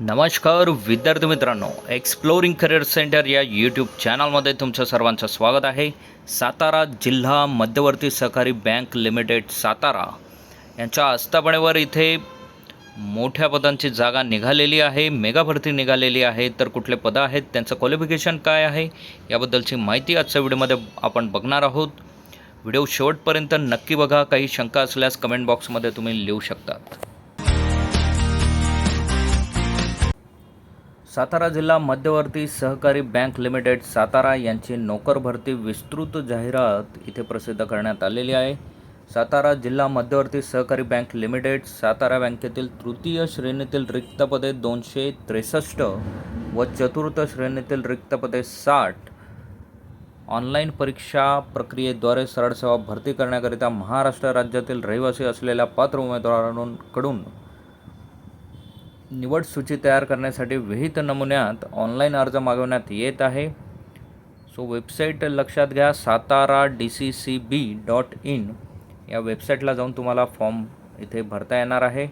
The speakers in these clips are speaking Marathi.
नमस्कार विद्यार्थी मित्रांनो एक्सप्लोरिंग करिअर सेंटर या यूट्यूब चॅनलमध्ये तुमचं सर्वांचं स्वागत आहे. सातारा जिल्हा मध्यवर्ती सहकारी बँक लिमिटेड सातारा. यांच्या आस्थापनेवर इथे मोठ्या पदांची जागा निघालेली आहे मेगा भरती निघालेली आहे. तर कुठले पदं आहेत त्यांचं क्वालिफिकेशन काय आहे याबद्दलची माहिती आजच्या व्हिडिओमध्ये आपण बघणार आहोत. व्हिडिओ शेवटपर्यंत नक्की बघा काही शंका असल्यास कमेंट बॉक्समध्ये तुम्ही लिहू शकतात. सातारा जिल्हा मध्यवर्ती सहकारी बँक लिमिटेड सातारा यांची नोकर भरती विस्तृत जाहिरात इथे प्रसिद्ध करण्यात आलेली आहे. सातारा जिल्हा मध्यवर्ती सहकारी बँक लिमिटेड सातारा बँकेतील तृतीय श्रेणीतील रिक्त पदे दोनशे त्रेसष्ट व चतुर्थ श्रेणीतील रिक्त पदे साठ ऑनलाईन परीक्षा प्रक्रियेद्वारे सरळ सेवा भरती करण्याकरिता महाराष्ट्र राज्यातील रहिवासी असलेल्या पात्र उमेदवारांकडून निवड सूची तयार करण्यासाठी विहित नमुन्यात ऑनलाईन अर्ज मागवण्यात येत आहे. सो वेबसाईट लक्षात घ्या Satara D C C B dot in. या वेबसाईटला जाऊन तुम्हाला फॉर्म इथे भरता येणार आहे.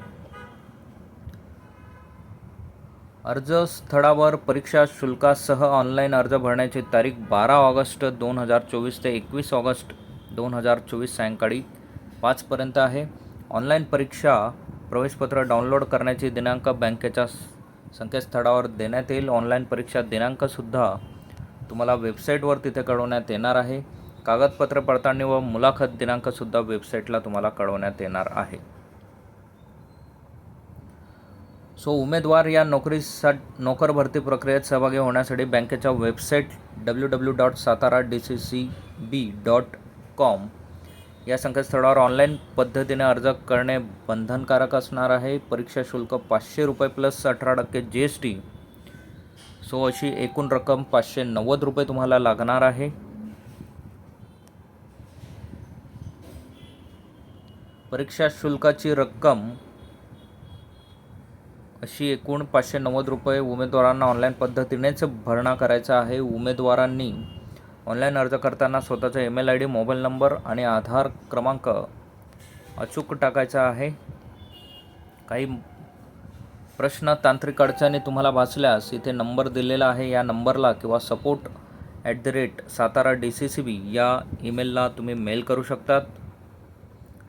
अर्ज स्थळावर परीक्षा शुल्कासह ऑनलाईन अर्ज भरण्याची तारीख बारा ऑगस्ट दोन हजार चोवीस ते एकवीस ऑगस्ट दोन हजार चोवीस सायंकाळी पाचपर्यंत आहे. ऑनलाईन परीक्षा प्रवेशपत्र डाउनलोड करण्याची दिनांक बँकेच्या संकेतस्थळावर देण्यात येईल. ऑनलाईन परीक्षा दिनांकसुद्धा तुम्हाला वेबसाईटवर तिथे कळवण्यात येणार आहे. कागदपत्र पडताळणी व मुलाखत दिनांकसुद्धा वेबसाईटला तुम्हाला कळवण्यात येणार आहे. सो उमेदवार या नोकरीसा नोकर भरती प्रक्रियेत सहभागी होण्यासाठी बँकेच्या website W W dot Satara D C C B dot com या संकेतस्थळावर ऑनलाईन पद्धतीने अर्ज करणे बंधनकारक असणार आहे. परीक्षा शुल्क पाचशे रुपये प्लस अठरा टक्के जी एस टी सो अशी एकूण रक्कम पाचशे नव्वद रुपये तुम्हाला लागणार आहे. परीक्षा शुल्काची रक्कम अशी एकूण पाचशे नव्वद रुपये उमेदवारांना ऑनलाईन पद्धतीनेच भरणा करायचा आहे. उमेदवारांनी ऑनलाईन अर्ज करताना स्वतःचा email I D mobile number आणि आधार क्रमांक अचूक टाकायचा आहे. काही प्रश्न तांत्रिक अडचणी तुम्हाला भासल्यास इथे नंबर दिलेला आहे. या नंबरला किंवा support at the rate Satara D C C B या ईमेलला तुम्ही मेल करू शकतात.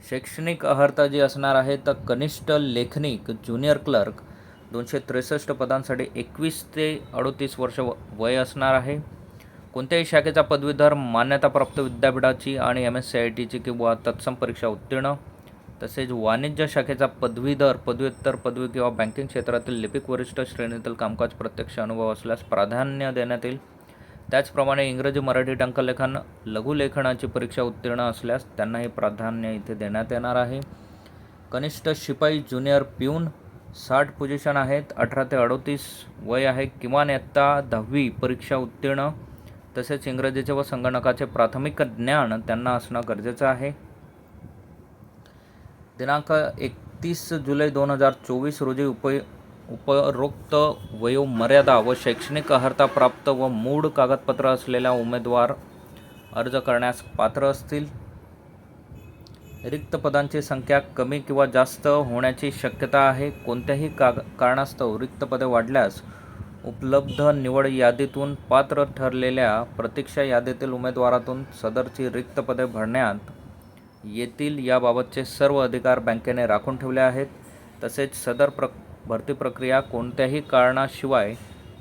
शैक्षणिक अर्हता जी असणार आहे तर कनिष्ठ लेखनिक ज्युनियर क्लर्क दोनशे त्रेसष्ट पदांसाठी एकवीस ते अडोतीस वर्ष व- वय असणार आहे. कोणत्याही शाखेचा पदवीधर मान्यताप्राप्त विद्यापीठाची आणि एम एस सी आय टीची किंवा तत्सम परीक्षा उत्तीर्ण तसेच वाणिज्य शाखेचा पदवीधर पदव्युत्तर पदवी किंवा बँकिंग क्षेत्रातील लिपिक वरिष्ठ श्रेणीतील कामकाज प्रत्यक्ष अनुभव असल्यास प्राधान्य देण्यात येईल. त्याचप्रमाणे इंग्रजी मराठी टंकलेखन लघुलेखनाची परीक्षा उत्तीर्ण असल्यास त्यांनाही प्राधान्य इथे देण्यात येणार आहे. कनिष्ठ शिपाई ज्युनियर पिऊन साठ पोझिशन आहेत अठरा ते अडोतीस वय आहे किमान इयत्ता दहावी परीक्षा उत्तीर्ण तसेच इंग्रजीचे व संगणकाचे प्राथमिक ज्ञान त्यांना असणं गरजेचं आहे. दिनांक एकतीस जुलै दोन हजार चोवीस रोजी उप उपरोक्त वयोमर्यादा व शैक्षणिक अर्हता प्राप्त व मूळ कागदपत्र असलेल्या उमेदवार अर्ज करण्यास पात्र असतील. रिक्त पदांची संख्या कमी किंवा जास्त होण्याची शक्यता आहे. कोणत्याही काग कारणास्तव रिक्त पदे वाढल्यास उपलब्ध निवड यादीतून पात्र ठरलेल्या प्रतीक्षा यादीतील उमेदवारातून सदरची रिक्त पदे भरण्यात येतील याबाबतचे सर्व अधिकार बँकेने राखून ठेवले आहेत. तसेच सदर प्र भरती प्रक्रिया कोणत्याही कारणाशिवाय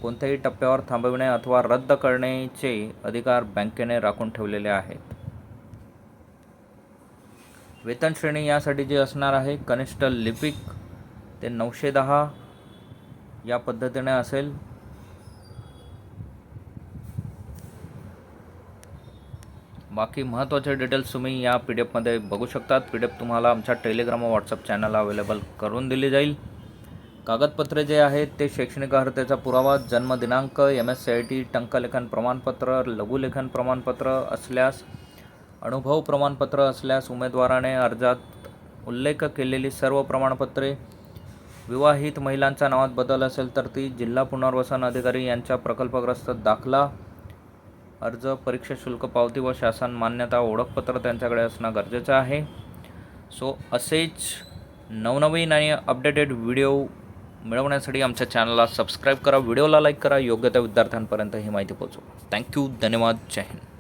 कोणत्याही टप्प्यावर थांबविणे अथवा रद्द करण्याचे अधिकार बँकेने राखून ठेवलेले आहेत. वेतन श्रेणी यासाठी जी असणार आहे कनिष्ठ लिपिक ते नऊशे दहा या पद्धतीने असेल. बाकी महत्त्वाचे डिटेल्स तुम्ही या पी डी एफमध्ये बघू शकतात. पी डी एफ तुम्हाला आमच्या टेलिग्राम व्हॉट्सअप चॅनलला अवेलेबल करून दिली जाईल. कागदपत्रे जे आहेत ते शैक्षणिक अर्हतेचा पुरावा जन्मदिनांक M S C I T टंकलेखन प्रमाणपत्र लघुलेखन प्रमाणपत्र असल्यास अनुभव प्रमाणपत्र असल्यास उमेदवाराने अर्जात उल्लेख केलेली सर्व प्रमाणपत्रे विवाहित महिलांच्या नावात बदल असेल तर ती जिल्हा पुनर्वसन अधिकारी यांच्या प्रकल्पग्रस्त दाखला अर्ज परीक्षा शुल्क पावती व शासन मान्यता ओळखपत्र त्यांच्याकडे असणं गरजेचं आहे. सो असेच नवनवीन आणि अपडेटेड व्हिडिओ मिळवण्यासाठी आमच्या चॅनलला सबस्क्राईब करा व्हिडिओला लाईक करा योग्य त्या विद्यार्थ्यांपर्यंत ही माहिती पोहोचवा. थँक्यू धन्यवाद जय हिंद.